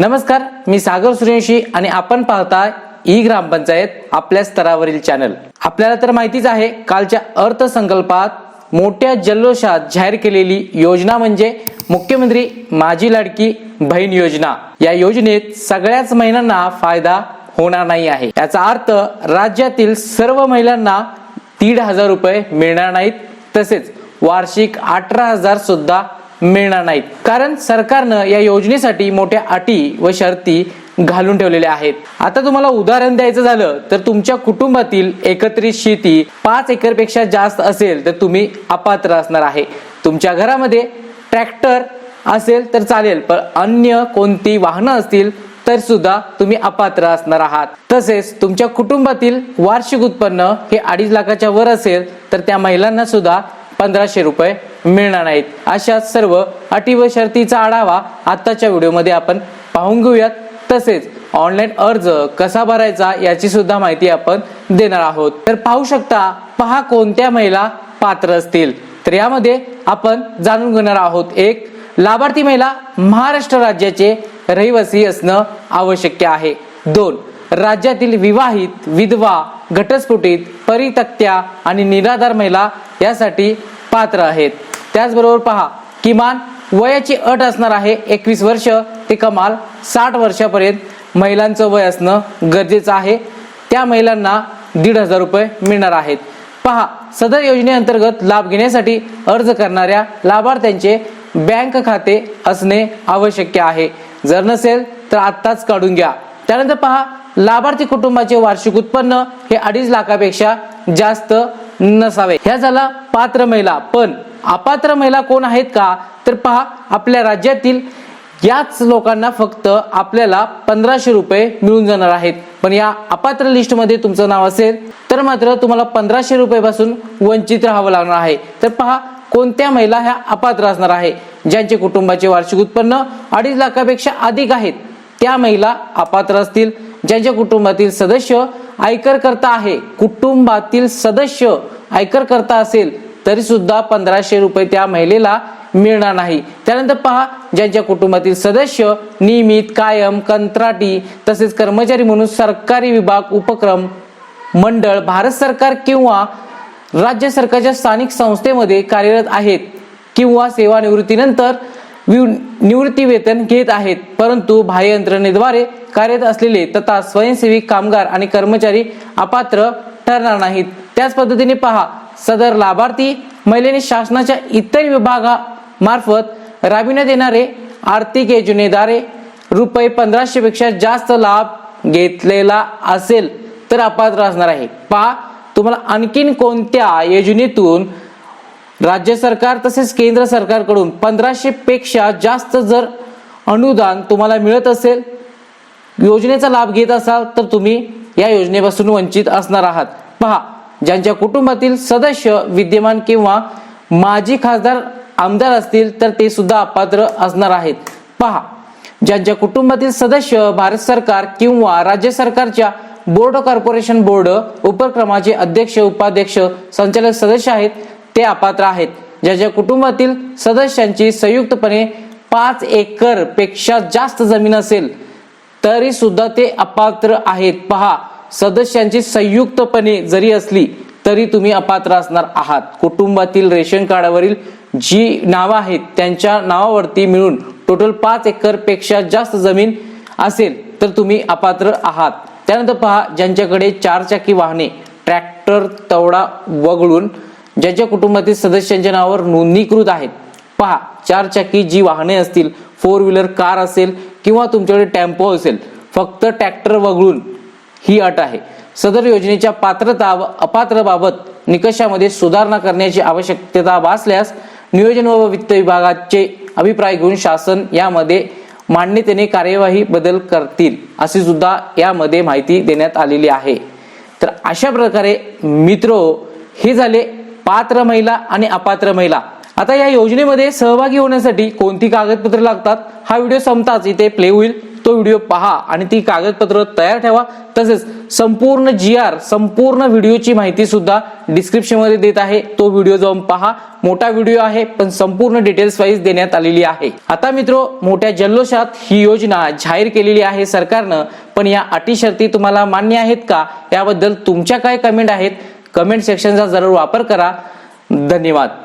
नमस्कार मी सागर सूर्यवंशी आणि आपण पाहता ई ग्रामपंचायत आपल्या स्तरावरील चॅनल. आपल्याला तर माहितीच आहे कालच्या अर्थसंकल्पात मोठ्या जल्लोषात जाहीर केलेली योजना म्हणजे मुख्यमंत्री माझी लाडकी बहीण योजना. या योजनेत सगळ्याच महिलांना फायदा होणार नाही आहे. याचा अर्थ राज्यातील सर्व महिलांना दीड हजार रुपये मिळणार नाहीत. तसेच वार्षिक अठरा हजार सुद्धा मिळणार नाहीत. कारण सरकारनं या योजनेसाठी मोठ्या अटी व शर्ती घालून ठेवलेल्या आहेत. आता तुम्हाला उदाहरण द्यायचं झालं तर तुमच्या कुटुंबातील एकत्रित शेती पाच एकरपेक्षा जास्त असेल तर तुम्ही अपात्र असणार आहे. तुमच्या घरामध्ये ट्रॅक्टर असेल तर चालेल पण अन्य कोणती वाहनं असतील तर सुद्धा तुम्ही अपात्र असणार आहात. तसेच तुमच्या कुटुंबातील वार्षिक उत्पन्न हे अडीच लाखाच्या वर असेल तर त्या महिलांना सुद्धा पंधराशे रुपये मिळणार नाहीत. अशा सर्व अटी व शर्तीचा आढावा आत्ताच्या व्हिडिओमध्ये आपण पाहून घेऊयात. तसेच ऑनलाईन अर्ज कसा भरायचा याची सुद्धा माहिती आपण देणार आहोत. तर पाहू शकता पहा कोणत्या महिला पात्र असतील. तर यामध्ये आपण जाणून घेणार आहोत एक लाभार्थी महिला महाराष्ट्र राज्याचे रहिवासी असणं आवश्यक आहे. दोन राज्यातील विवाहित विधवा घटस्फुटीत परितक्त्या आणि निराधार महिला यासाठी पात्र आहेत. त्याचबरोबर पहा किमान वयाची अट असणार आहे एकवीस वर्ष. ते कमाल साठ वर्षापर्यंत महिलांचं वय असणं गरजेचं आहे. त्या महिलांना दीड हजार रुपये मिळणार आहेत. पहा सदर योजनेअंतर्गत लाभ घेण्यासाठी अर्ज करणाऱ्या लाभार्थ्यांचे बँक खाते असणे आवश्यक आहे. जर नसेल तर आत्ताच काढून घ्या. त्यानंतर पहा लाभार्थी कुटुंबाचे वार्षिक उत्पन्न हे अडीच लाखापेक्षा जास्त नसावे. ह्या झाला पात्र महिला. पण अपात्र महिला कोण आहेत का? तर पहा आपल्या राज्यातील याच लोकांना फक्त आपल्याला पंधराशे रुपये मिळून जाणार आहेत. पण या अपात्र लिस्टमध्ये तुमचं नाव असेल तर मात्र तुम्हाला पंधराशे रुपयेपासून वंचित राहावं लागणार आहे. तर पहा कोणत्या महिला ह्या अपात्र असणार आहे? ज्यांचे कुटुंबाचे वार्षिक उत्पन्न अडीच लाखापेक्षा अधिक आहेत. त्या महिला अपात्र असतील. ज्यांच्या कुटुंबातील सदस्य आयकर करता आहे कुटुंबातील सदस्य आयकर करता असेल तरी सुद्धा पंधराशे रुपये त्या महिलेला मिळणार नाही. त्यानंतर पहा ज्यांच्या कुटुंबातील सदस्य नियमित कायम कंत्राटी तसेच कर्मचारी म्हणून सरकारी विभाग उपक्रम मंडळ भारत सरकार किंवा राज्य सरकारच्या स्थानिक संस्थेमध्ये कार्यरत आहेत किंवा सेवानिवृत्तीनंतर निवृत्ती वेतन घेत आहेत. परंतु बाह्य यंत्रणेद्वारे कार्यरत असलेले तथा स्वयंसेवी कामगार आणि कर्मचारी अपात्र ठरणार नाहीत. त्याच पद्धतीने पहा सदर लाभार्थी महिलेने शासनाच्या इतर विभागामार्फत राबविण्यात येणारे आर्थिक योजनेद्वारे रुपये पंधराशे पेक्षा जास्त लाभ घेतलेला असेल तर अपात्र असणार आहे. पहा तुम्हाला आणखीन कोणत्या योजनेतून राज्य सरकार तसेच केंद्र सरकारकडून पंधराशे पेक्षा जास्त जर अनुदान तुम्हाला मिळत असेल योजनेचा लाभ घेत असाल तर तुम्ही या योजनेपासून वंचित असणार आहात. पहा ज्यांच्या कुटुंबातील सदस्य विद्यमान किंवा माजी खासदार आमदार असतील तर ते सुद्धा अपात्र असणार आहेत. पहा ज्यांच्या कुटुंबातील सदस्य भारत सरकार किंवा राज्य सरकारच्या बोर्ड कॉर्पोरेशन बोर्ड उपक्रमाचे अध्यक्ष उपाध्यक्ष संचालक सदस्य आहेत ते अपात्र आहेत. ज्याच्या कुटुंबातील सदस्यांची संयुक्तपणे पाच एकरपेक्षा जास्त जमीन असेल तरी सुद्धा ते अपात्र आहेत. पहा सदस्यांची संयुक्तपणे जरी असली तरी तुम्ही अपात्र असणार आहात. कुटुंबातील रेशन कार्डावरील जी नावं आहेत त्यांच्या नावावरती मिळून टोटल पाच एकरपेक्षा जास्त जमीन असेल तर तुम्ही अपात्र आहात. त्यानंतर पहा ज्यांच्याकडे चारचाकी वाहने ट्रॅक्टर तवडा वगळून ज्याच्या कुटुंबातील सदस्यांच्या नावावर नोंदणीकृत आहेत पहा चारचाकी जी वाहने असतील फोर व्हीलर कार असेल किंवा तुमच्याकडे टेम्पो असेल फक्त ट्रॅक्टर वगळून ही अट आहे. सदर योजनेच्या पात्रता व अपात्रबाबत निकषामध्ये सुधारणा करण्याची आवश्यकता भासल्यास नियोजन व वित्त विभागाचे अभिप्राय घेऊन शासन यामध्ये मान्यतेने कार्यवाही बदल करतील अशी सुद्धा यामध्ये माहिती देण्यात आलेली आहे. तर अशा प्रकारे मित्र हे झाले पात्र महिला आणि अपात्र महिला. आता या योजनेमध्ये सहभागी होण्यासाठी कोणती कागदपत्रे लागतात? हा व्हिडिओ संपताच इथे प्ले होईल. तो व्हिडिओ पहा आणि ती कागदपत्र तयार ठेवा. तसेच संपूर्ण जी आर संपूर्ण व्हिडिओची माहिती सुद्धा डिस्क्रिप्शनमध्ये देत आहे. तो व्हिडिओ जाऊन पहा. मोठा व्हिडिओ आहे पण संपूर्ण डिटेल्स वाईज देण्यात आलेली आहे. आता मित्रो मोठ्या जल्लोषात ही योजना जाहीर केलेली आहे सरकारनं. पण या अटी शर्ती तुम्हाला मान्य आहेत का? याबद्दल तुमच्या काय कमेंट आहेत? कमेंट सेक्शनचा जरूर वापर करा. धन्यवाद.